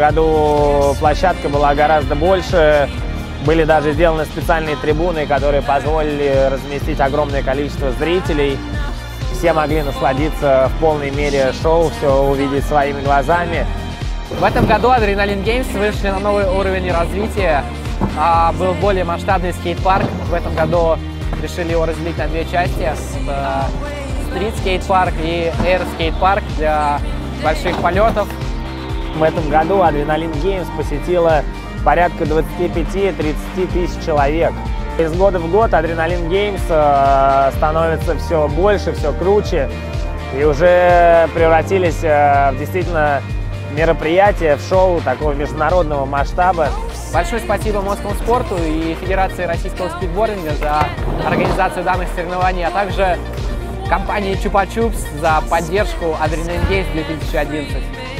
году площадка была гораздо больше. Были даже сделаны специальные трибуны, которые позволили разместить огромное количество зрителей. Все могли насладиться в полной мере шоу, все увидеть своими глазами. В этом году Adrenaline Games вышли на новый уровень развития. А, был более масштабный скейт-парк. В этом году решили его разделить на две части. Стрит-скейт-парк и эйр-скейт-парк для больших полетов. В этом году Adrenaline Games посетила порядка 25-30 тысяч человек. Из года в год Adrenaline Games э, становится все больше, все круче и уже превратились э, в действительно мероприятие, в шоу такого международного масштаба. Большое спасибо Московскому спорту и Федерации российского скейтбординга за организацию данных соревнований, а также компании Чупа Чупс за поддержку Adrenaline Games 2011.